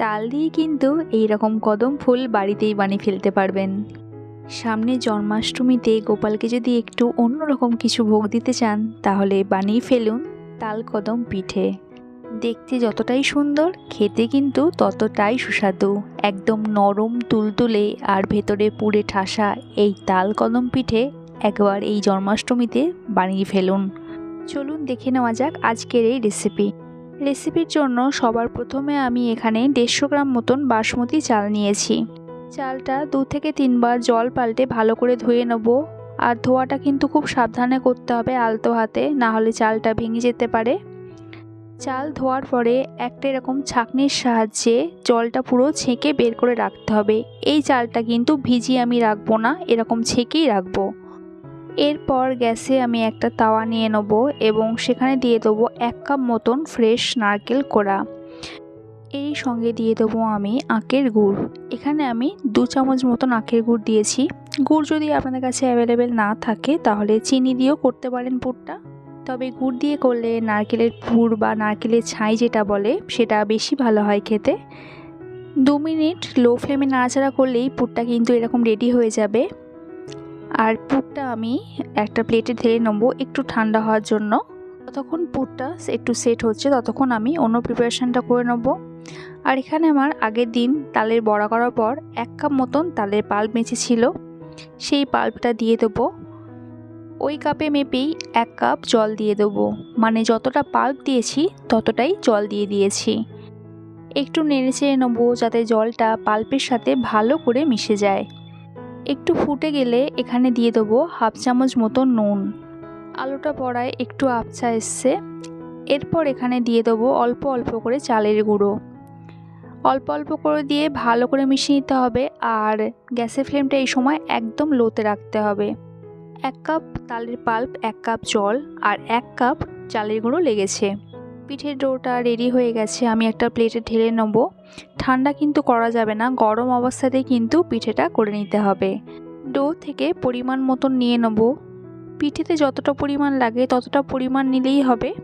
তাল দিয়ে কিন্তু এই রকম কদম ফুল বাড়িতেই বানিয়ে ফেলতে পারবেন। সামনে জন্মাষ্টমীতে গোপালকে যদি একটু অন্যরকম কিছু ভোগ দিতে চান, তাহলে বানিয়ে ফেলুন তাল কদম পিঠে। দেখতে যতটাই সুন্দর, খেতে কিন্তু ততটাই সুস্বাদু। একদম নরম তুলতুলে আর ভেতরে পুড়ে ঠাসা এই তাল কদম পিঠে একবার এই জন্মাষ্টমীতে বানিয়ে ফেলুন। চলুন দেখে নেওয়া যাক আজকের এই রেসিপি রেসিপির জন্য সবার প্রথমে আমি এখানে দেড়শো গ্রাম মতন বাসমতি চাল নিয়েছি। চালটা দু থেকে তিনবার জল পাল্টে ভালো করে ধুয়ে নেব। আর ধোয়াটা কিন্তু খুব সাবধানে করতে হবে আলতো হাতে, না হলে চালটা ভেঙে যেতে পারে। চাল ধোয়ার পরে একটা এরকম ছাঁকনির সাহায্যে জলটা পুরো ছেঁকে বের করে রাখতে হবে। এই চালটা কিন্তু ভিজিয়ে আমি রাখব না, এরকম ছেঁকেই রাখব। এরপর গ্যাসে আমি একটা তাওয়া নিয়ে নেব এবং সেখানে দিয়ে দেবো এক কাপ মতন ফ্রেশ নারকেল কোড়া। এই সঙ্গে দিয়ে দেবো আমি আখের গুড়। এখানে আমি দু চামচ মতন আখের গুড় দিয়েছি। গুড় যদি আপনাদের কাছে অ্যাভেলেবেল না থাকে, তাহলে চিনি দিয়েও করতে পারেন পুরটা। তবে গুড় দিয়ে করলে নারকেলের পুর বা নারকেলের ছাই যেটা বলে, সেটা বেশি ভালো হয় খেতে। দু মিনিট লো ফ্লেমে নাড়াচাড়া করলেই পুরটা কিন্তু এরকম রেডি হয়ে যাবে। আর পুরটা আমি একটা প্লেটে ঢেলে নেব একটু ঠান্ডা হওয়ার জন্য। ততক্ষণ পুরটা একটু সেট হচ্ছে, ততক্ষণ আমি অন্য প্রিপারেশানটা করে নেব। আর এখানে আমার আগের দিন তালের বড়া করার পর এক কাপ মতন তালের পাল্প ছিল সেই পাল্পটা দিয়ে দেবো। ওই কাপে মেপেই এক কাপ জল দিয়ে দেবো। মানে যতটা পাল্প দিয়েছি, ততটাই জল দিয়ে দিয়েছি। একটু নেড়ে চেড়ে নেব যাতে জলটা পাল্পের সাথে ভালো করে মিশে যায়। একটু ফুটে গেলে এখানে দিয়ে দেবো হাফ চামচ মতো নুন। আলুটা পড়ায় একটু আবছা এসছে। এরপর এখানে দিয়ে দেবো অল্প অল্প করে চালের গুঁড়ো। অল্প অল্প করে দিয়ে ভালো করে মিশিয়ে নিতে হবে আর গ্যাসের ফ্লেমটা এই সময় একদম লোতে রাখতে হবে। এক কাপ তালের পাল্প, এক কাপ জল আর এক কাপ চালের গুঁড়ো লেগেছে। পিঠের ডোটা রেডি হয়ে গেছে, আমি একটা প্লেটে ঢেলে নেব। ঠান্ডা কিন্তু করা যাবে না, গরম অবস্থাতেই কিন্তু পিঠেটা করে নিতে হবে। ডো থেকে পরিমাণ মতন নিয়ে নেব। পিঠেতে যতটা পরিমাণ লাগে ততটা পরিমাণ নিলেই হবে।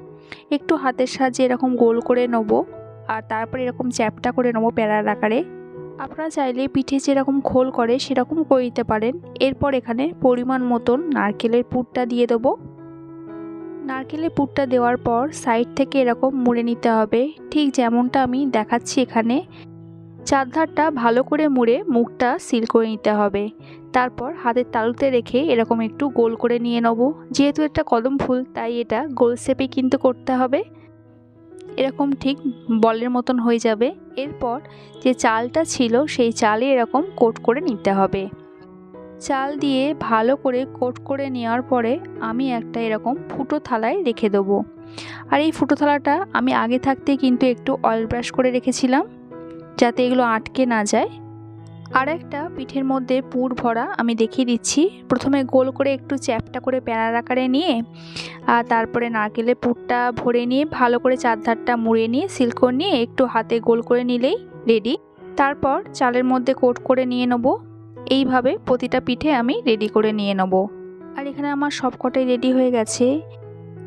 একটু হাতের সাহায্যে এরকম গোল করে নেব আর তারপরে এরকম চ্যাপটা করে নেব প্যারার আকারে। আপনারা চাইলে পিঠে যেরকম খোল করে সেরকম করে দিতে পারেন। এরপর এখানে পরিমাণ মতন নারকেলের পুরটা দিয়ে দেবো। নারকেলের পুরটা দেওয়ার পর সাইড থেকে এরকম মুড়ে নিতে হবে। ঠিক যেমনটা আমি দেখাচ্ছি এখানে। চারধারটা ভালো করে মুড়ে মুখটা সিল করে নিতে হবে। তারপর হাতের তালুতে রেখে এরকম একটু গোল করে নিয়ে নেব। যেহেতু এটা কদম ফুল, তাই এটা গোল শেপে কিন্তু করতে হবে। এরকম ঠিক বলের মতন হয়ে যাবে। এরপর যে চালটা ছিল, সেই চালে এরকম কোট করে নিতে হবে। চাল দিয়ে ভালো করে কোট করে নেওয়ার পরে আমি একটা এরকম ফুটো থালায় রেখে দেবো। আর এই ফুটো থালাটা আমি আগে থাকতে কিন্তু একটু অয়েল ব্রাশ করে রেখেছিলাম, যাতে এগুলো আটকে না যায়। আর একটা পিঠের মধ্যে পুর ভরা আমি দেখিয়ে দিচ্ছি। প্রথমে গোল করে একটু চ্যাপটা করে প্যানার আকারে নিয়ে, আর তারপরে নারকেলের পুরটা ভরে নিয়ে, ভালো করে চারধারটা মুড়ে নিয়ে, সিল্কর নিয়ে একটু হাতে গোল করে নিলেই রেডি। তারপর চালের মধ্যে কোট করে নিয়ে নেব। এইভাবে প্রতিটা পিঠে আমি রেডি করে নিয়ে নেব। আর এখানে আমার সবকটাই রেডি হয়ে গেছে।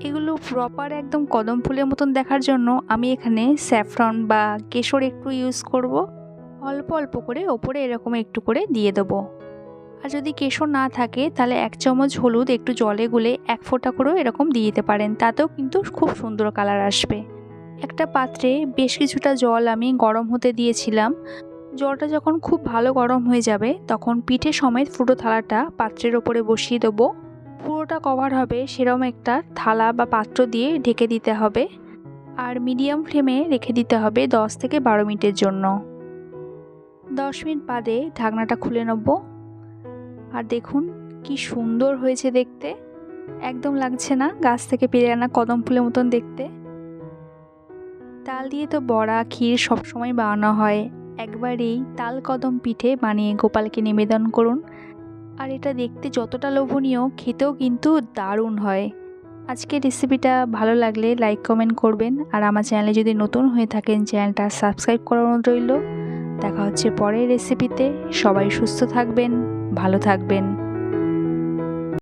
এগুলো প্রপার একদম কদম ফুলের মতন দেখার জন্য আমি এখানে স্যাফরন বা কেশর একটু ইউজ করব। অল্প অল্প করে ওপরে এরকম একটু করে দিয়ে দেবো। আর যদি কেশর না থাকে, তাহলে এক চামচ হলুদ একটু জলে গুলে এক ফোঁটা করেও এরকম দিয়ে দিতে পারেন। তাতেও কিন্তু খুব সুন্দর কালার আসবে। একটা পাত্রে বেশ কিছুটা জল আমি গরম হতে দিয়েছিলাম। জলটা যখন খুব ভালো গরম হয়ে যাবে, তখন পিঠে সমেত ফুটো থালাটা পাত্রের ওপরে বসিয়ে দেবো। পুরোটা কভার হবে সেরকম একটা থালা বা পাত্র দিয়ে ঢেকে দিতে হবে। আর মিডিয়াম ফ্লেমে রেখে দিতে হবে দশ থেকে বারো মিনিটের জন্য। দশ মিনিট বাদে ঢাকনাটা খুলে নেব। আর দেখুন কি সুন্দর হয়েছে দেখতে। একদম লাগছে না গাছ থেকে পেরে আনা কদম ফুলের মতন দেখতে। তাল দিয়ে তো বড়া, ক্ষীর সবসময় বানানো হয়। একবার এই তাল কদম পিঠে বানিয়ে গোপালকে নিবেদন করুন। আর এটা দেখতে যতটা লোভনীয়, খেতেও কিন্তু দারুণ হয়। আজকের রেসিপিটা ভালো লাগলে লাইক কমেন্ট করবেন। আর আমার চ্যানেলে যদি নতুন হয়ে থাকেন চ্যানেলটা সাবস্ক্রাইব করানো রইল। দেখা হচ্ছে পরের রেসিপিতে সবাই সুস্থ থাকবেন, ভালো থাকবেন।